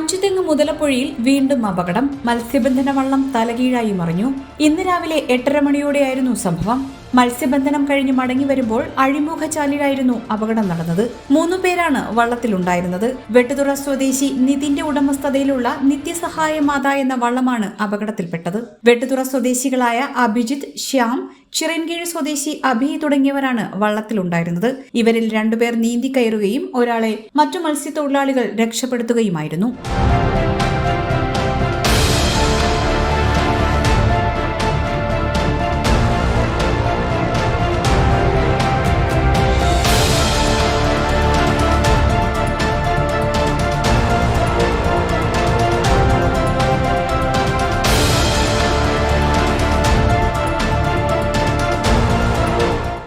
ആലപ്പുഴയിൽ വീണ്ടും അപകടം. മത്സ്യബന്ധന വള്ളം തലകീഴായി മറിഞ്ഞു. ഇന്ന് രാവിലെ എട്ടര മണിയോടെയായിരുന്നു സംഭവം. മത്സ്യബന്ധനം കഴിഞ്ഞ് മടങ്ങി വരുമ്പോൾ അഴിമുഖചാലിലായിരുന്നു അപകടം നടന്നത്. മൂന്നു പേരാണ് വള്ളത്തിലുണ്ടായിരുന്നത്. വെട്ടുതുറ സ്വദേശി നിതിന്റെ ഉടമസ്ഥതയിലുള്ള നിത്യസഹായ മാത എന്ന വള്ളമാണ് അപകടത്തിൽപ്പെട്ടത്. വെട്ടുതുറ സ്വദേശികളായ അഭിജിത് ശ്യാം ചിറൻകീഴ് സ്വദേശി അഭി തുടങ്ങിയവരാണ് വള്ളത്തിലുണ്ടായിരുന്നത്. ഇവരിൽ രണ്ടുപേർ നീന്തി കയറുകയും ഒരാളെ മറ്റു മത്സ്യത്തൊഴിലാളികൾ രക്ഷപ്പെടുത്തുകയുമായിരുന്നു.